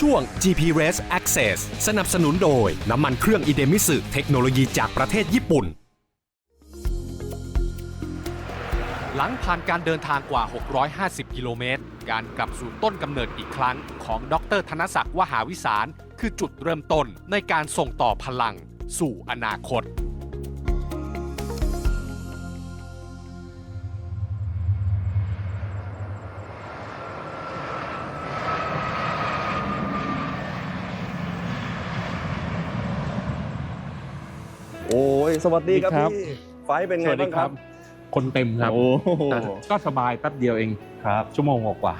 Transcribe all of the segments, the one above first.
ช่วง GP Race Access สนับสนุนโดย น้ำมันเครื่องอิเดมิสึเทคโนโลยีจากประเทศญี่ปุ่น หลังผ่านการเดินทางกว่า 650 กิโลเมตร การกลับสู่ต้นกำเนิดอีกครั้ง ของดรธนศักดิ์วหาวิสาร คือจุดเริ่มต้นในการส่งต่อพลัง สู่อนาคต ยสวัสดีครับสวัสดีครับ พี่ไฟล์เป็นไงบ้างครับ คนเต็มครับ โอ้โหแต่ก็สบายแป๊บเดียวเอง ครับ ชั่วโมงกว่า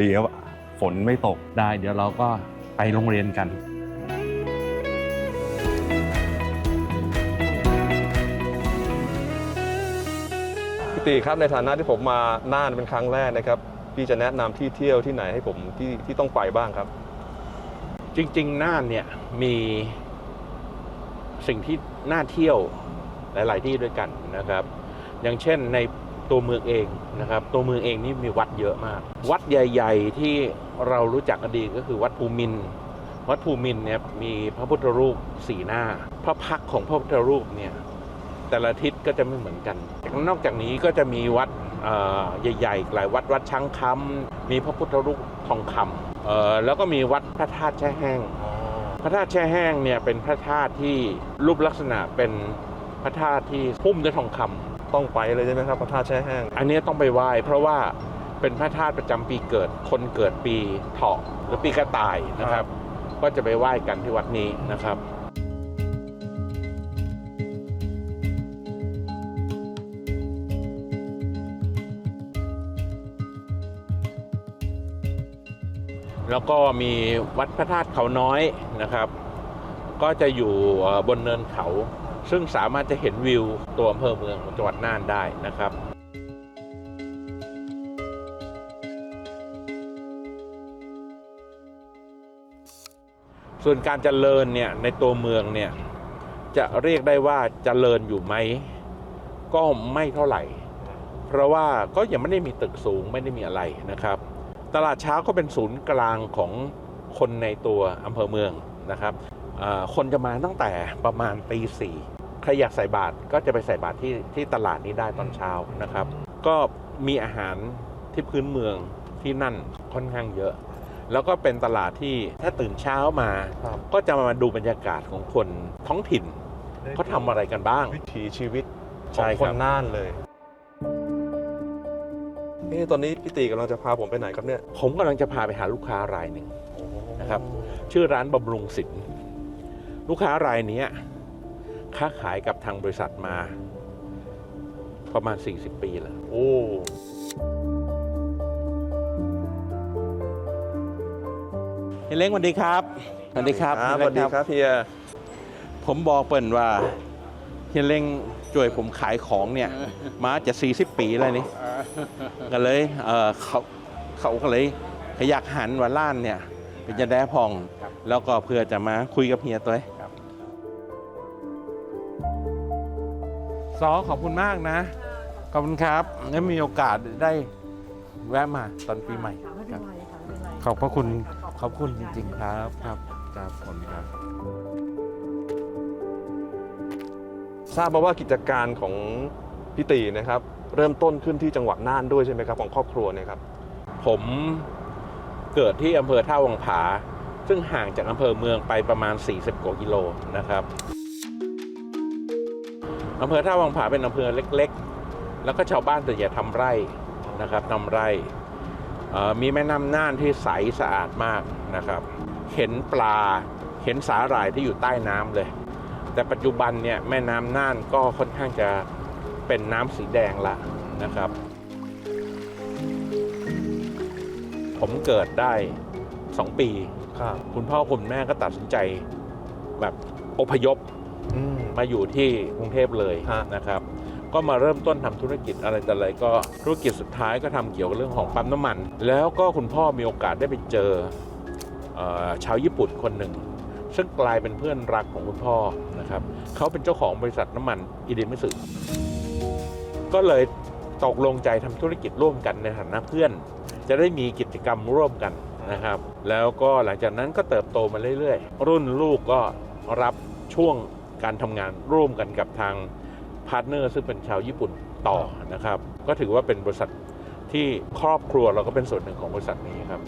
ดีครับฝนไม่ตก ๆได้ เดี๋ยวเราก็ไปโรงเรียนกัน พี่ตีครับในฐานะที่ผมมาน่านเป็นครั้งแรกนะครับ พี่จะแนะนำที่เที่ยวที่ไหนให้ผมที่ที่ต้องไปบ้างครับ จริงๆน่านเนี่ยมีสิ่งที่ น่าเที่ยวหลาย ๆ ที่ด้วยกันนะครับ อย่างเช่นในตัวเมืองเองนะครับ ตัวเมืองเองนี่มีวัดเยอะมาก วัดใหญ่ ๆ ที่เรารู้จักกันดีก็คือวัดภูมิน วัดภูมินเนี่ยมีพระพุทธรูปสี่หน้า พระพักของพระพุทธรูปเนี่ยแต่ละทิศก็จะไม่เหมือนกัน นอกจากนี้ก็จะมีวัดใหญ่ๆหลายวัดวัดช้างคำมีพระพุทธรูปทองคำเออแล้วก็มีวัดพระธาตุแช่แห้ง พระธาตุแช่แห้งเนี่ยเป็นพระธาตุที่รูปลักษณะเป็นพระธาตุที่พุ่มด้วยทองคำต้องไปเลยใช่ไหมครับพระธาตุแช่แห้ง อันนี้ต้องไปไหว้เพราะว่าเป็นพระธาตุประจำปีเกิดคนเกิดปีเถาะหรือปีกระต่ายนะครับ ก็จะไปไหว้กันที่วัดนี้นะครับ แล้วก็มีวัดพระธาตุเขาน้อยนะครับ ก็จะอยู่บนเนินเขา ซึ่งสามารถจะเห็นวิวตัวอำเภอเมืองของจังหวัดน่านได้นะครับส่วนการเจริญเนี่ยในตัวเมืองเนี่ยจะเรียกได้ว่าเจริญอยู่ไหมก็ไม่เท่าไหร่ เพราะว่าก็ยังไม่ได้มีตึกสูงไม่ได้มีอะไรนะครับ ตลาดเช้าก็เป็นศูนย์กลางของคนในตัวอำเภอเมืองนะครับอ่าคนจะมาตั้งแต่ประมาณตีสี่ใครอยากใส่บาตรก็จะไปใส่บาตรที่ที่ตลาดนี้ได้ตอนเช้านะครับ ก็มีอาหารที่พื้นเมืองที่นั่นค่อนข้างเยอะ แล้วก็เป็นตลาดที่ถ้าตื่นเช้ามาครับก็จะมาดูบรรยากาศของคนท้องถิ่นเขาทำอะไรกันบ้าง วิถีชีวิตขใช่องครับคนน่านเลย เอ๊ะตอนนี้พี่ตีกำลังจะพาผมไปไหนครับเนี่ยผมกำลังจะพาไปหาลูกค้ารายหนึ่งนะครับ ชื่อร้านบำรุงสินลูกค้ารายเนี้ยค้าขายกับทางบริษัทมา ประมาณ 40 ปีแล้วโอ้เฮียเล้งสวัสดีครับสวัสดีครับสเฮียวัสเล้ดีงครับเฮียผมบอกเปิ่นว่า เฮียเล้งช่วยผมขายของเนี่ยมาจะ 40 ปีแล้วนี่ก็เลยเออเขาเขาก็เลยอยากหันว่าล้านเนี่ย เป็นจะได้พอง แล้วก็เพื่อจะมาคุยกับเฮียตัวเองซอขอบคุณมากนะ ขอบคุณครับงั้นมีโอกาสได้แวะมาตอนปีใหม่ค่ะไม่คเป็รันบไรค่ะไม่เป็นไรขอบพระคุณขอบคุณจริง ๆ ครับครับครับขอบคุณครับ ทราบมาว่ากิจการของพี่ตีนะครับเริ่มต้นขึ้นที่จังหวัดน่านด้วยใช่ไหมครับของครอบครัวเนี่ยครับผมเกิดที่อำเภอท่าวังผา ซึ่งห่างจากอำเภอเมืองไปประมาณ 40กว่ากิโลนะครับอำเภอท่าวังผาเป็นอำเภอเล็ก ๆ แล้วก็ชาวบ้านส่วนใหญ่ทำไร่นะครับทำไร่มีแม่น้ำน่านที่ใสสะอาดมากนะครับ เห็นปลาเห็นสาหร่ายที่อยู่ใต้น้ำเลย แต่ปัจจุบันเนี่ยแม่น้ำน่านก็ค่อนข้างจะเป็นน้ำสีแดงละนะครับ ผมเกิดได้ 2 ปี ครับคุณพ่อคุณแม่ก็ตัดสินใจแบบอพยพอืม มาอยู่ที่กรุงเทพเลยฮะ นะครับ ก็มาเริ่มต้นทำธุรกิจอะไรแต่อะไรก็ธุรกิจสุดท้ายก็ทำเกี่ยวกับเรื่องของปั๊มน้ำมัน แล้วก็คุณพ่อมีโอกาสได้ไปเจอเออชาวญี่ปุ่นคนหนึ่ง ซึ่งกลายเป็นเพื่อนรักของคุณพ่อ นะครับเขาเป็นเจ้าของบริษัทน้ำมันอิเดมิสึก็เลยตกลงใจทำธุรกิจร่วมกันในฐานะเพื่อน จะได้มีกิจกรรมร่วมกันนะครับ แล้วก็หลังจากนั้นก็เติบโตมาเรื่อยๆ รุ่นลูกก็รับช่วงการทำงานร่วมกันกับทางพาร์ทเนอร์ซึ่งเป็นชาวญี่ปุ่นต่อนะครับ ก็ถือว่าเป็นบริษัทที่ครอบครัวเราก็เป็นส่วนหนึ่งของบริษัทนี้ครับ